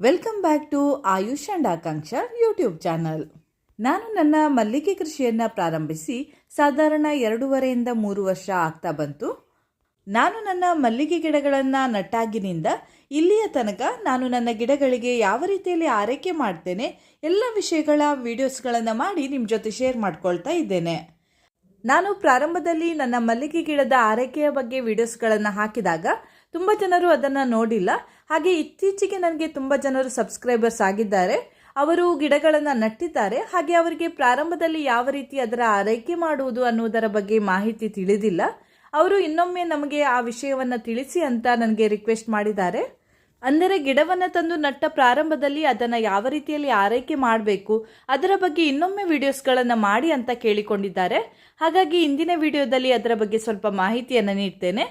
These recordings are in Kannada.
Welcome back to Ayush and Akanksha YouTube channel ನಾನು ನನ್ನ ಮಲ್ಲಿಗೆ ಕೃಷಿಯನ್ನು ಪ್ರಾರಂಭಿಸಿ ಸಾಧಾರಣ ಎರಡೂವರೆಯಿಂದ ಮೂರು ವರ್ಷ ಆಗ್ತಾ ಬಂತು. ನಾನು ನನ್ನ ಮಲ್ಲಿಗೆ ಗಿಡಗಳನ್ನು ನಟ್ಟಾಗಿನಿಂದ ಇಲ್ಲಿಯ ತನಕ ನಾನು ನನ್ನ ಗಿಡಗಳಿಗೆ ಯಾವ ರೀತಿಯಲ್ಲಿ ಆರೈಕೆ ಮಾಡ್ತೇನೆ, ಎಲ್ಲ ವಿಷಯಗಳ ವಿಡಿಯೋಸ್ಗಳನ್ನು ಮಾಡಿ ನಿಮ್ಮ ಜೊತೆ ಶೇರ್ ಮಾಡ್ಕೊಳ್ತಾ ಇದ್ದೇನೆ. ನಾನು ಪ್ರಾರಂಭದಲ್ಲಿ ನನ್ನ ಮಲ್ಲಿಗೆ ಗಿಡದ ಆರೈಕೆಯ ಬಗ್ಗೆ ವಿಡಿಯೋಸ್ಗಳನ್ನು ಹಾಕಿದಾಗ ತುಂಬ ಜನರು ಅದನ್ನು ನೋಡಿಲ್ಲ. ಹಾಗೆ ಇತ್ತೀಚೆಗೆ ನನಗೆ ತುಂಬ ಜನರು ಸಬ್ಸ್ಕ್ರೈಬರ್ಸ್ ಆಗಿದ್ದಾರೆ. ಅವರು ಗಿಡಗಳನ್ನು ನಟ್ಟಿದ್ದಾರೆ. ಹಾಗೆ ಅವರಿಗೆ ಪ್ರಾರಂಭದಲ್ಲಿ ಯಾವ ರೀತಿ ಅದರ ಆರೈಕೆ ಮಾಡುವುದು ಅನ್ನುವುದರ ಬಗ್ಗೆ ಮಾಹಿತಿ ತಿಳಿದಿಲ್ಲ. ಅವರು ಇನ್ನೊಮ್ಮೆ ನಮಗೆ ಆ ವಿಷಯವನ್ನು ತಿಳಿಸಿ ಅಂತ ನನಗೆ ರಿಕ್ವೆಸ್ಟ್ ಮಾಡಿದ್ದಾರೆ. ಅಂದರೆ ಗಿಡವನ್ನು ತಂದು ನಟ್ಟ ಪ್ರಾರಂಭದಲ್ಲಿ ಅದನ್ನು ಯಾವ ರೀತಿಯಲ್ಲಿ ಆರೈಕೆ ಮಾಡಬೇಕು, ಅದರ ಬಗ್ಗೆ ಇನ್ನೊಮ್ಮೆ ವಿಡಿಯೋಸ್ಗಳನ್ನು ಮಾಡಿ ಅಂತ ಕೇಳಿಕೊಂಡಿದ್ದಾರೆ. ಹಾಗಾಗಿ ಇಂದಿನ ವಿಡಿಯೋದಲ್ಲಿ ಅದರ ಬಗ್ಗೆ ಸ್ವಲ್ಪ ಮಾಹಿತಿಯನ್ನು ನೀಡ್ತೇನೆ.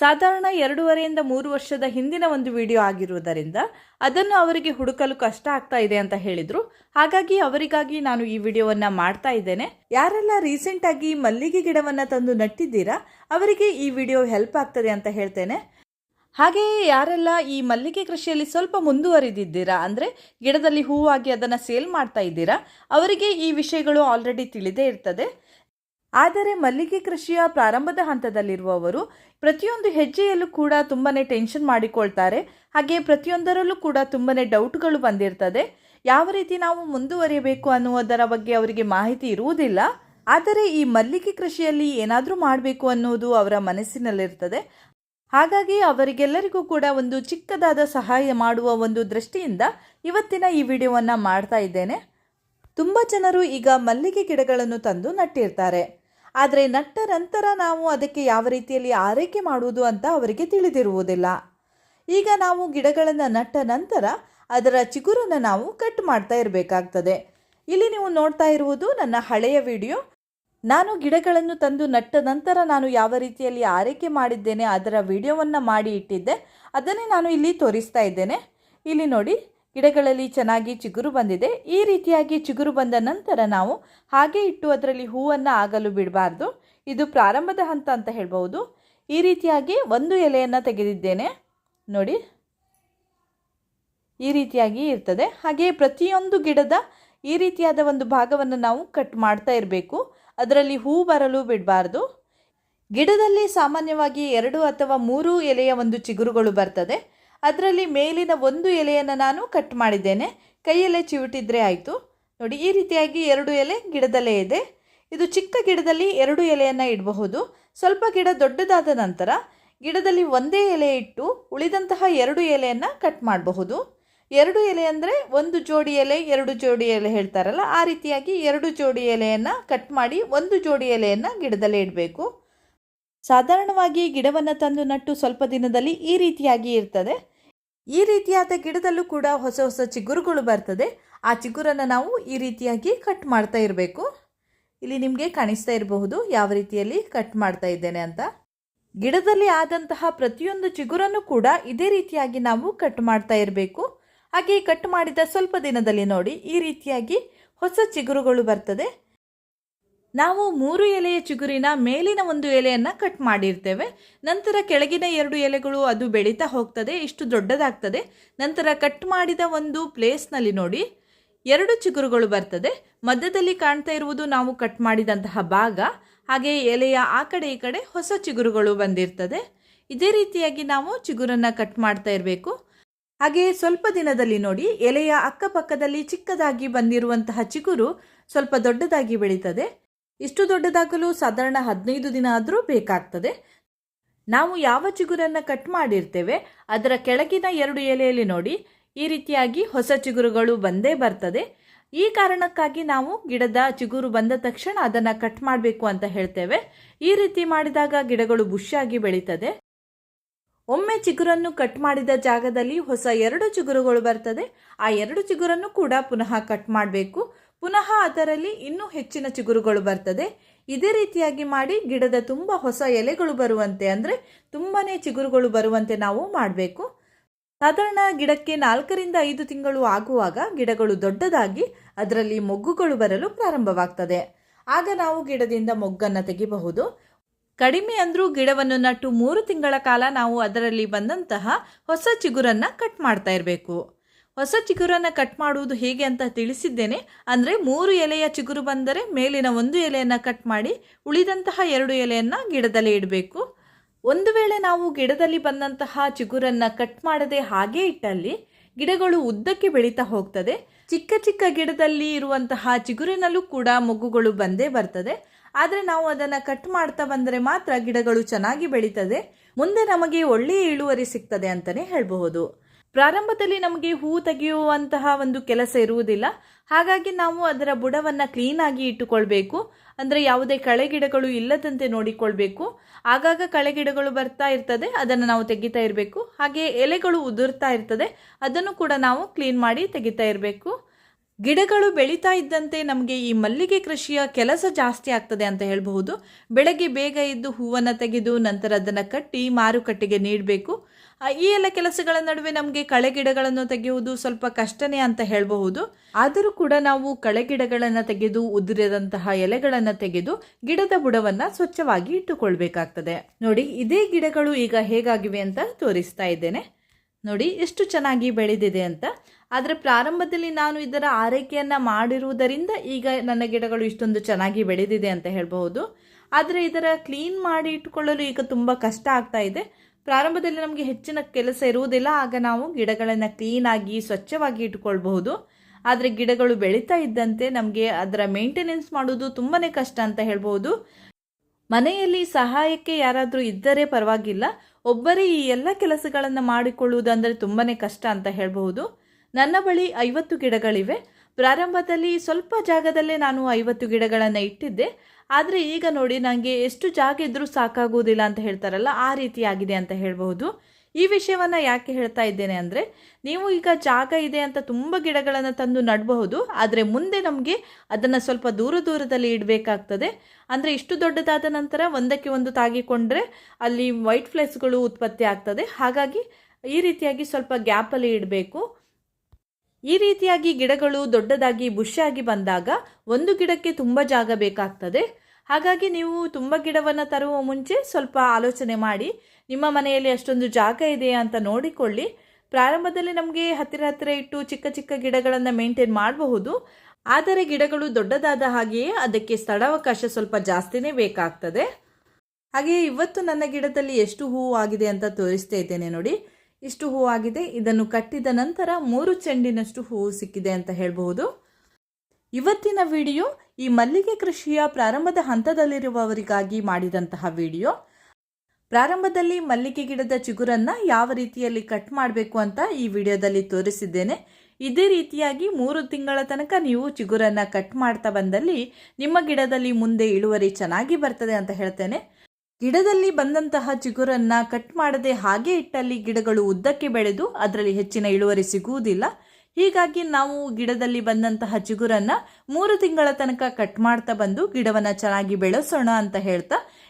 ಸಾಧಾರಣ ಎರಡೂವರೆಯಿಂದ ಮೂರು ವರ್ಷದ ಹಿಂದಿನ ಒಂದು ವಿಡಿಯೋ ಆಗಿರುವುದರಿಂದ ಅದನ್ನು ಅವರಿಗೆ ಹುಡುಕಲು ಕಷ್ಟ ಆಗ್ತಾ ಇದೆ ಅಂತ ಹೇಳಿದರು. ಹಾಗಾಗಿ ಅವರಿಗಾಗಿ ನಾನು ಈ ವಿಡಿಯೋವನ್ನು ಮಾಡ್ತಾ ಇದ್ದೇನೆ. ಯಾರೆಲ್ಲ ರೀಸೆಂಟಾಗಿ ಮಲ್ಲಿಗೆ ಗಿಡವನ್ನು ತಂದು ನಟ್ಟಿದ್ದೀರಾ, ಅವರಿಗೆ ಈ ವಿಡಿಯೋ ಹೆಲ್ಪ್ ಆಗ್ತದೆ ಅಂತ ಹೇಳ್ತೇನೆ. ಹಾಗೆಯೇ ಯಾರೆಲ್ಲ ಈ ಮಲ್ಲಿಗೆ ಕೃಷಿಯಲ್ಲಿ ಸ್ವಲ್ಪ ಮುಂದುವರಿದಿದ್ದೀರಾ, ಅಂದರೆ ಗಿಡದಲ್ಲಿ ಹೂವಾಗಿ ಅದನ್ನು ಸೇಲ್ ಮಾಡ್ತಾ ಇದ್ದೀರಾ, ಅವರಿಗೆ ಈ ವಿಷಯಗಳು ಆಲ್ರೆಡಿ ತಿಳಿದೇ ಇರ್ತದೆ. ಆದರೆ ಮಲ್ಲಿಗೆ ಕೃಷಿಯ ಪ್ರಾರಂಭದ ಹಂತದಲ್ಲಿರುವವರು ಪ್ರತಿಯೊಂದು ಹೆಜ್ಜೆಯಲ್ಲೂ ಕೂಡ ತುಂಬಾ ಟೆನ್ಷನ್ ಮಾಡಿಕೊಳ್ತಾರೆ. ಹಾಗೆ ಪ್ರತಿಯೊಂದರಲ್ಲೂ ಕೂಡ ತುಂಬನೇ ಡೌಟ್ಗಳು ಬಂದಿರ್ತದೆ. ಯಾವ ರೀತಿ ನಾವು ಮುಂದುವರಿಯಬೇಕು ಅನ್ನುವುದರ ಬಗ್ಗೆ ಅವರಿಗೆ ಮಾಹಿತಿ ಇರುವುದಿಲ್ಲ. ಆದರೆ ಈ ಮಲ್ಲಿಗೆ ಕೃಷಿಯಲ್ಲಿ ಏನಾದರೂ ಮಾಡಬೇಕು ಅನ್ನುವುದು ಅವರ ಮನಸ್ಸಿನಲ್ಲಿರ್ತದೆ. ಹಾಗಾಗಿ ಅವರಿಗೆಲ್ಲರಿಗೂ ಕೂಡ ಒಂದು ಚಿಕ್ಕದಾದ ಸಹಾಯ ಮಾಡುವ ಒಂದು ದೃಷ್ಟಿಯಿಂದ ಇವತ್ತಿನ ಈ ವಿಡಿಯೋವನ್ನು ಮಾಡ್ತಾ ಇದ್ದೇನೆ. ತುಂಬ ಜನರು ಈಗ ಮಲ್ಲಿಗೆ ಗಿಡಗಳನ್ನು ತಂದು ನಟ್ಟಿರ್ತಾರೆ. ಆದರೆ ನಟ್ಟ ನಂತರ ನಾವು ಅದಕ್ಕೆ ಯಾವ ರೀತಿಯಲ್ಲಿ ಆರೈಕೆ ಮಾಡುವುದು ಅಂತ ಅವರಿಗೆ ತಿಳಿದಿರುವುದಿಲ್ಲ. ಈಗ ನಾವು ಗಿಡಗಳನ್ನು ನಟ್ಟ ನಂತರ ಅದರ ಚಿಗುರನ್ನು ನಾವು ಕಟ್ ಮಾಡ್ತಾ ಇರಬೇಕಾಗ್ತದೆ. ಇಲ್ಲಿ ನೀವು ನೋಡ್ತಾ ಇರುವುದು ನನ್ನ ಹಳೆಯ ವಿಡಿಯೋ. ನಾನು ಗಿಡಗಳನ್ನು ತಂದು ನಟ್ಟ ನಂತರ ನಾನು ಯಾವ ರೀತಿಯಲ್ಲಿ ಆರೈಕೆ ಮಾಡಿದ್ದೇನೆ ಅದರ ವಿಡಿಯೋವನ್ನು ಮಾಡಿ ಇಟ್ಟಿದ್ದೆ. ಅದನ್ನೇ ನಾನು ಇಲ್ಲಿ ತೋರಿಸ್ತಾ ಇದ್ದೇನೆ. ಇಲ್ಲಿ ನೋಡಿ ಗಿಡಗಳಲ್ಲಿ ಚೆನ್ನಾಗಿ ಚಿಗುರು ಬಂದಿದೆ. ಈ ರೀತಿಯಾಗಿ ಚಿಗುರು ಬಂದ ನಂತರ ನಾವು ಹಾಗೆ ಇಟ್ಟು ಅದರಲ್ಲಿ ಹೂವನ್ನು ಆಗಲು ಬಿಡಬಾರ್ದು. ಇದು ಪ್ರಾರಂಭದ ಹಂತ ಅಂತ ಹೇಳ್ಬೋದು ಈ ರೀತಿಯಾಗಿ ಒಂದು ಎಲೆಯನ್ನು ತೆಗೆದಿದ್ದೇನೆ. ನೋಡಿ. ಈ ರೀತಿಯಾಗಿ ಇರ್ತದೆ. ಹಾಗೆ ಪ್ರತಿಯೊಂದು ಗಿಡದ ಈ ರೀತಿಯಾದ ಒಂದು ಭಾಗವನ್ನು ನಾವು ಕಟ್ ಮಾಡ್ತಾ ಇರಬೇಕು. ಅದರಲ್ಲಿ ಹೂ ಬರಲು ಬಿಡಬಾರ್ದು. ಗಿಡದಲ್ಲಿ ಸಾಮಾನ್ಯವಾಗಿ ಎರಡು ಅಥವಾ ಮೂರು ಎಲೆಯ ಒಂದು ಚಿಗುರುಗಳು ಬರ್ತದೆ. ಅದರಲ್ಲಿ ಮೇಲಿನ ಒಂದು ಎಲೆಯನ್ನು ನಾನು ಕಟ್ ಮಾಡಿದ್ದೇನೆ. ಕೈಯಲ್ಲೇ ಚಿವುಟಿದ್ರೆ ಆಯಿತು. ನೋಡಿ, ಈ ರೀತಿಯಾಗಿ ಎರಡು ಎಲೆ ಗಿಡದಲ್ಲೇ ಇದೆ. ಇದು ಚಿಕ್ಕ ಗಿಡದಲ್ಲಿ ಎರಡು ಎಲೆಯನ್ನು ಇಡಬಹುದು. ಸ್ವಲ್ಪ ಗಿಡ ದೊಡ್ಡದಾದ ನಂತರ ಗಿಡದಲ್ಲಿ ಒಂದೇ ಎಲೆ ಇಟ್ಟು ಉಳಿದಂತಹ ಎರಡು ಎಲೆಯನ್ನು ಕಟ್ ಮಾಡಬಹುದು. ಎರಡು ಎಲೆ ಅಂದರೆ ಒಂದು ಜೋಡಿ ಎಲೆ, ಎರಡು ಜೋಡಿ ಎಲೆ ಹೇಳ್ತಾರಲ್ಲ, ಆ ರೀತಿಯಾಗಿ ಎರಡು ಜೋಡಿ ಎಲೆಯನ್ನು ಕಟ್ ಮಾಡಿ ಒಂದು ಜೋಡಿ ಎಲೆಯನ್ನು ಗಿಡದಲ್ಲೇ ಇಡಬೇಕು. ಸಾಧಾರಣವಾಗಿ ಗಿಡವನ್ನು ತಂದು ನಟ್ಟು ಸ್ವಲ್ಪ ದಿನದಲ್ಲಿ ಈ ರೀತಿಯಾಗಿ ಇರ್ತದೆ. ಈ ರೀತಿಯಾದ ಗಿಡದಲ್ಲೂ ಕೂಡ ಹೊಸ ಹೊಸ ಚಿಗುರುಗಳು ಬರ್ತದೆ. ಆ ಚಿಗುರನ್ನು ನಾವು ಈ ರೀತಿಯಾಗಿ ಕಟ್ ಮಾಡ್ತಾ ಇರಬೇಕು. ಇಲ್ಲಿ ನಿಮಗೆ ಕಾಣಿಸ್ತಾ ಇರಬಹುದು ಯಾವ ರೀತಿಯಲ್ಲಿ ಕಟ್ ಮಾಡ್ತಾ ಇದ್ದೇನೆ ಅಂತ. ಗಿಡದಲ್ಲಿ ಆದಂತಹ ಪ್ರತಿಯೊಂದು ಚಿಗುರನ್ನು ಕೂಡ ಇದೇ ರೀತಿಯಾಗಿ ನಾವು ಕಟ್ ಮಾಡ್ತಾ ಇರಬೇಕು. ಹಾಗೆ ಕಟ್ ಮಾಡಿದ ಸ್ವಲ್ಪ ದಿನದಲ್ಲಿ ನೋಡಿ ಈ ರೀತಿಯಾಗಿ ಹೊಸ ಚಿಗುರುಗಳು ಬರ್ತದೆ. ನಾವು ಮೂರು ಎಲೆಯ ಚಿಗುರಿನ ಮೇಲಿನ ಒಂದು ಎಲೆಯನ್ನು ಕಟ್ ಮಾಡಿರ್ತೇವೆ. ನಂತರ ಕೆಳಗಿನ ಎರಡು ಎಲೆಗಳು ಅದು ಬೆಳೀತಾ ಹೋಗ್ತದೆ, ಇಷ್ಟು ದೊಡ್ಡದಾಗ್ತದೆ. ನಂತರ ಕಟ್ ಮಾಡಿದ ಒಂದು ಪ್ಲೇಸ್ನಲ್ಲಿ ನೋಡಿ, ಎರಡು ಚಿಗುರುಗಳು ಬರ್ತದೆ. ಮಧ್ಯದಲ್ಲಿ ಕಾಣ್ತಾ ಇರುವುದು ನಾವು ಕಟ್ ಮಾಡಿದಂತಹ ಭಾಗ, ಹಾಗೆ ಎಲೆಯ ಆ ಕಡೆ ಈ ಕಡೆ ಹೊಸ ಚಿಗುರುಗಳು ಬಂದಿರ್ತದೆ. ಇದೇ ರೀತಿಯಾಗಿ ನಾವು ಚಿಗುರನ್ನು ಕಟ್ ಮಾಡ್ತಾ ಇರಬೇಕು. ಹಾಗೆ ಸ್ವಲ್ಪ ದಿನದಲ್ಲಿ ನೋಡಿ, ಎಲೆಯ ಅಕ್ಕಪಕ್ಕದಲ್ಲಿ ಚಿಕ್ಕದಾಗಿ ಬಂದಿರುವಂತಹ ಚಿಗುರು ಸ್ವಲ್ಪ ದೊಡ್ಡದಾಗಿ ಬೆಳೀತದೆ. ಇಷ್ಟು ದೊಡ್ಡದಾಗಲು ಸಾಧಾರಣ ಹದಿನೈದು ದಿನ ಆದರೂ ಬೇಕಾಗ್ತದೆ. ನಾವು ಯಾವ ಚಿಗುರನ್ನು ಕಟ್ ಮಾಡಿರ್ತೇವೆ, ಅದರ ಕೆಳಗಿನ ಎರಡು ಎಲೆಯಲ್ಲಿ ನೋಡಿ. ಈ ರೀತಿಯಾಗಿ ಹೊಸ ಚಿಗುರುಗಳು ಬಂದೇ ಬರ್ತದೆ. ಈ ಕಾರಣಕ್ಕಾಗಿ ನಾವು ಗಿಡದ ಚಿಗುರು ಬಂದ ತಕ್ಷಣ ಅದನ್ನು ಕಟ್ ಮಾಡಬೇಕು ಅಂತ ಹೇಳ್ತೇವೆ. ಈ ರೀತಿ ಮಾಡಿದಾಗ ಗಿಡಗಳು ಬುಷ್ಯಾಗಿ ಬೆಳೀತದೆ. ಒಮ್ಮೆ ಚಿಗುರನ್ನು ಕಟ್ ಮಾಡಿದ ಜಾಗದಲ್ಲಿ ಹೊಸ ಎರಡು ಚಿಗುರುಗಳು ಬರ್ತದೆ. ಆ ಎರಡು ಚಿಗುರನ್ನು ಕೂಡ ಪುನಃ ಕಟ್ ಮಾಡಬೇಕು. ಪುನಃ ಅದರಲ್ಲಿ ಇನ್ನೂ ಹೆಚ್ಚಿನ ಚಿಗುರುಗಳು ಬರ್ತದೆ. ಇದೇ ರೀತಿಯಾಗಿ ಮಾಡಿ ಗಿಡದ ತುಂಬ ಹೊಸ ಎಲೆಗಳು ಬರುವಂತೆ ಅಂದರೆ ತುಂಬಾ ಚಿಗುರುಗಳು ಬರುವಂತೆ ನಾವು ಮಾಡಬೇಕು. ಸಾಧಾರಣ ಗಿಡಕ್ಕೆ ನಾಲ್ಕರಿಂದ ಐದು ತಿಂಗಳು ಆಗುವಾಗ ಗಿಡಗಳು ದೊಡ್ಡದಾಗಿ ಅದರಲ್ಲಿ ಮೊಗ್ಗುಗಳು ಬರಲು ಪ್ರಾರಂಭವಾಗ್ತದೆ. ಆಗ ನಾವು ಗಿಡದಿಂದ ಮೊಗ್ಗನ್ನು ತೆಗಿಬಹುದು. ಕಡಿಮೆ ಅಂದರೂ ಗಿಡವನ್ನು ನಟ್ಟು ಮೂರು ತಿಂಗಳ ಕಾಲ ನಾವು ಅದರಲ್ಲಿ ಬಂದಂತಹ ಹೊಸ ಚಿಗುರನ್ನು ಕಟ್ ಮಾಡ್ತಾ ಇರಬೇಕು. ಹೊಸ ಚಿಗುರನ್ನು ಕಟ್ ಮಾಡುವುದು ಹೇಗೆ ಅಂತ ತಿಳಿಸಿದ್ದೇನೆ. ಅಂದರೆ ಮೂರು ಎಲೆಯ ಚಿಗುರು ಬಂದರೆ ಮೇಲಿನ ಒಂದು ಎಲೆಯನ್ನು ಕಟ್ ಮಾಡಿ ಉಳಿದಂತಹ ಎರಡು ಎಲೆಯನ್ನು ಗಿಡದಲ್ಲಿ ಇಡಬೇಕು. ಒಂದು ವೇಳೆ ನಾವು ಗಿಡದಲ್ಲಿ ಬಂದಂತಹ ಚಿಗುರನ್ನು ಕಟ್ ಮಾಡದೆ ಹಾಗೆ ಇಟ್ಟಲ್ಲಿ ಗಿಡಗಳು ಉದ್ದಕ್ಕೆ ಬೆಳೀತಾ ಹೋಗ್ತದೆ. ಚಿಕ್ಕ ಚಿಕ್ಕ ಗಿಡದಲ್ಲಿ ಇರುವಂತಹ ಚಿಗುರಿನಲ್ಲೂ ಕೂಡ ಮೊಗ್ಗುಗಳು ಬಂದೇ ಬರ್ತದೆ. ಆದರೆ ನಾವು ಅದನ್ನು ಕಟ್ ಮಾಡ್ತಾ ಬಂದರೆ ಮಾತ್ರ ಗಿಡಗಳು ಚೆನ್ನಾಗಿ ಬೆಳೀತದೆ. ಮುಂದೆ ನಮಗೆ ಒಳ್ಳೆಯ ಇಳುವರಿ ಸಿಗ್ತದೆ ಅಂತಲೇ ಹೇಳಬಹುದು. ಪ್ರಾರಂಭದಲ್ಲಿ ನಮಗೆ ಹೂ ತೆಗೆಯುವಂತಹ ಒಂದು ಕೆಲಸ ಇರುವುದಿಲ್ಲ. ಹಾಗಾಗಿ ನಾವು ಅದರ ಬುಡವನ್ನು ಕ್ಲೀನಾಗಿ ಇಟ್ಟುಕೊಳ್ಬೇಕು. ಅಂದರೆ ಯಾವುದೇ ಕಳೆ ಗಿಡಗಳು ಇಲ್ಲದಂತೆ ನೋಡಿಕೊಳ್ಬೇಕು. ಆಗಾಗ ಕಳೆ ಗಿಡಗಳು ಬರ್ತಾ ಇರ್ತದೆ, ಅದನ್ನು ನಾವು ತೆಗಿತಾ ಇರಬೇಕು. ಹಾಗೆ ಎಲೆಗಳು ಉದುರ್ತಾ ಇರ್ತದೆ, ಅದನ್ನು ಕೂಡ ನಾವು ಕ್ಲೀನ್ ಮಾಡಿ ತೆಗಿತಾ ಇರಬೇಕು. ಗಿಡಗಳು ಬೆಳೀತಾ ಇದ್ದಂತೆ ನಮಗೆ ಈ ಮಲ್ಲಿಗೆ ಕೃಷಿಯ ಕೆಲಸ ಜಾಸ್ತಿ ಆಗ್ತದೆ ಅಂತ ಹೇಳಬಹುದು. ಬೆಳಗ್ಗೆ ಬೇಗ ಎದ್ದು ಹೂವನ್ನು ತೆಗೆದು ನಂತರ ಅದನ್ನು ಕಟ್ಟಿ ಮಾರುಕಟ್ಟೆಗೆ ನೀಡಬೇಕು. ಈ ಎಲ್ಲ ಕೆಲಸಗಳ ನಡುವೆ ನಮಗೆ ಕಳೆ ಗಿಡಗಳನ್ನು ತೆಗೆಯುವುದು ಸ್ವಲ್ಪ ಕಷ್ಟನೇ ಅಂತ ಹೇಳಬಹುದು. ಆದರೂ ಕೂಡ ನಾವು ಕಳೆ ಗಿಡಗಳನ್ನು ತೆಗೆದು, ಉದುರಿದಂತಹ ಎಲೆಗಳನ್ನು ತೆಗೆದು ಗಿಡದ ಬುಡವನ್ನು ಸ್ವಚ್ಛವಾಗಿ ಇಟ್ಟುಕೊಳ್ಬೇಕಾಗ್ತದೆ. ನೋಡಿ, ಇದೇ ಗಿಡಗಳು ಈಗ ಹೇಗಾಗಿವೆ ಅಂತ ತೋರಿಸ್ತಾ ಇದ್ದೇನೆ. ನೋಡಿ ಎಷ್ಟು ಚೆನ್ನಾಗಿ ಬೆಳೆದಿದೆ ಅಂತ. ಆದರೆ ಪ್ರಾರಂಭದಲ್ಲಿ ನಾನು ಇದರ ಆರೈಕೆಯನ್ನು ಮಾಡಿರುವುದರಿಂದ ಈಗ ನನ್ನ ಗಿಡಗಳು ಇಷ್ಟೊಂದು ಚೆನ್ನಾಗಿ ಬೆಳೆದಿದೆ ಅಂತ ಹೇಳಬಹುದು. ಆದರೆ ಇದರ ಕ್ಲೀನ್ ಮಾಡಿ ಇಟ್ಟುಕೊಳ್ಳಲು ಈಗ ತುಂಬ ಕಷ್ಟ ಆಗ್ತಾ ಇದೆ. ಪ್ರಾರಂಭದಲ್ಲಿ ನಮಗೆ ಹೆಚ್ಚಿನ ಕೆಲಸ ಇರುವುದಿಲ್ಲ, ಆಗ ನಾವು ಗಿಡಗಳನ್ನು ಕ್ಲೀನಾಗಿ ಸ್ವಚ್ಛವಾಗಿ ಇಟ್ಟುಕೊಳ್ಬಹುದು. ಆದರೆ ಗಿಡಗಳು ಬೆಳೀತಾ ಇದ್ದಂತೆ ನಮಗೆ ಅದರ ಮೇಂಟೆನೆನ್ಸ್ ಮಾಡೋದು ತುಂಬಾ ಕಷ್ಟ ಅಂತ ಹೇಳ್ಬೋದು ಮನೆಯಲ್ಲಿ ಸಹಾಯಕ್ಕೆ ಯಾರಾದರೂ ಇದ್ದರೆ ಪರವಾಗಿಲ್ಲ. ಒಬ್ಬರೇ ಈ ಎಲ್ಲ ಕೆಲಸಗಳನ್ನು ಮಾಡಿಕೊಳ್ಳುವುದಂದರೆ ತುಂಬಾ ಕಷ್ಟ ಅಂತ ಹೇಳಬಹುದು. ನನ್ನ ಬಳಿ ಐವತ್ತು ಗಿಡಗಳಿವೆ. ಪ್ರಾರಂಭದಲ್ಲಿ ಸ್ವಲ್ಪ ಜಾಗದಲ್ಲೇ ನಾನು ಐವತ್ತು ಗಿಡಗಳನ್ನು ಇಟ್ಟಿದ್ದೆ. ಆದರೆ ಈಗ ನೋಡಿ ನನಗೆ ಎಷ್ಟು ಜಾಗ ಇದ್ದರೂ ಸಾಕಾಗುವುದಿಲ್ಲ ಅಂತ ಹೇಳ್ತಾರಲ್ಲ, ಆ ರೀತಿಯಾಗಿದೆ ಅಂತ ಹೇಳಬಹುದು. ಈ ವಿಷಯವನ್ನು ಯಾಕೆ ಹೇಳ್ತಾ ಇದ್ದೇನೆ ಅಂದರೆ, ನೀವು ಈಗ ಜಾಗ ಇದೆ ಅಂತ ತುಂಬ ಗಿಡಗಳನ್ನು ತಂದು ನಡಬಹುದು, ಆದರೆ ಮುಂದೆ ನಮಗೆ ಅದನ್ನು ಸ್ವಲ್ಪ ದೂರ ದೂರದಲ್ಲಿ ಇಡಬೇಕಾಗ್ತದೆ. ಅಂದರೆ ಇಷ್ಟು ದೊಡ್ಡದಾದ ನಂತರ ಒಂದಕ್ಕೆ ಒಂದು ತಾಗಿಕೊಂಡ್ರೆ ಅಲ್ಲಿ ವೈಟ್ ಫ್ಲೆಸ್ಗಳು ಉತ್ಪತ್ತಿ ಆಗ್ತದೆ. ಹಾಗಾಗಿ ಈ ರೀತಿಯಾಗಿ ಸ್ವಲ್ಪ ಗ್ಯಾಪಲ್ಲಿ ಇಡಬೇಕು. ಈ ರೀತಿಯಾಗಿ ಗಿಡಗಳು ದೊಡ್ಡದಾಗಿ ಬುಷ್ಯಾಗಿ ಬಂದಾಗ ಒಂದು ಗಿಡಕ್ಕೆ ತುಂಬ ಜಾಗ ಬೇಕಾಗ್ತದೆ. ಹಾಗಾಗಿ ನೀವು ತುಂಬ ಗಿಡವನ್ನು ತರುವ ಮುಂಚೆ ಸ್ವಲ್ಪ ಆಲೋಚನೆ ಮಾಡಿ ನಿಮ್ಮ ಮನೆಯಲ್ಲಿ ಅಷ್ಟೊಂದು ಜಾಗ ಇದೆಯಾ ಅಂತ ನೋಡಿಕೊಳ್ಳಿ. ಪ್ರಾರಂಭದಲ್ಲಿ ನಮಗೆ ಹತ್ತಿರ ಹತ್ತಿರ ಇಟ್ಟು ಚಿಕ್ಕ ಚಿಕ್ಕ ಗಿಡಗಳನ್ನು ಮೇಂಟೈನ್ ಮಾಡಬಹುದು. ಆದರೆ ಗಿಡಗಳು ದೊಡ್ಡದಾದ ಹಾಗೆಯೇ ಅದಕ್ಕೆ ಸ್ಥಳಾವಕಾಶ ಸ್ವಲ್ಪ ಜಾಸ್ತಿನೇ ಬೇಕಾಗ್ತದೆ. ಹಾಗೆಯೇ ಇವತ್ತು ನನ್ನ ಗಿಡದಲ್ಲಿ ಎಷ್ಟು ಹೂವು ಆಗಿದೆ ಅಂತ ತೋರಿಸ್ತಾ ಇದ್ದೇನೆ ನೋಡಿ. ಇಷ್ಟು ಹೂವು ಆಗಿದೆ. ಇದನ್ನು ಕಟ್ಟಿದ ನಂತರ ಮೂರು ಚೆಂಡಿನಷ್ಟು ಹೂವು ಸಿಕ್ಕಿದೆ ಅಂತ ಹೇಳಬಹುದು. ಇವತ್ತಿನ ವಿಡಿಯೋ ಈ ಮಲ್ಲಿಗೆ ಕೃಷಿಯ ಪ್ರಾರಂಭದ ಹಂತದಲ್ಲಿರುವವರಿಗಾಗಿ ಮಾಡಿದಂತಹ ವಿಡಿಯೋ. ಪ್ರಾರಂಭದಲ್ಲಿ ಮಲ್ಲಿಗೆ ಗಿಡದ ಚಿಗುರನ್ನು ಯಾವ ರೀತಿಯಲ್ಲಿ ಕಟ್ ಮಾಡಬೇಕು ಅಂತ ಈ ವಿಡಿಯೋದಲ್ಲಿ ತೋರಿಸಿದ್ದೇನೆ. ಇದೇ ರೀತಿಯಾಗಿ ಮೂರು ತಿಂಗಳ ತನಕ ನೀವು ಚಿಗುರನ್ನು ಕಟ್ ಮಾಡ್ತಾ ಬಂದಲ್ಲಿ ನಿಮ್ಮ ಗಿಡದಲ್ಲಿ ಮುಂದೆ ಇಳುವರಿ ಚೆನ್ನಾಗಿ ಬರ್ತದೆ ಅಂತ ಹೇಳ್ತೇನೆ. ಗಿಡದಲ್ಲಿ ಬಂದಂತಹ ಚಿಗುರನ್ನು ಕಟ್ ಮಾಡದೆ ಹಾಗೆ ಇಟ್ಟಲ್ಲಿ ಗಿಡಗಳು ಉದ್ದಕ್ಕೆ ಬೆಳೆದು ಅದರಲ್ಲಿ ಹೆಚ್ಚಿನ ಇಳುವರಿ ಸಿಗುವುದಿಲ್ಲ. ಹೀಗಾಗಿ ನಾವು ಗಿಡದಲ್ಲಿ ಬಂದಂತಹ ಚಿಗುರನ್ನು ಮೂರು ತಿಂಗಳ ತನಕ ಕಟ್ ಮಾಡ್ತಾ ಬಂದು ಗಿಡವನ್ನು ಚೆನ್ನಾಗಿ ಬೆಳೆಸೋಣ ಅಂತ ಹೇಳ್ತಾ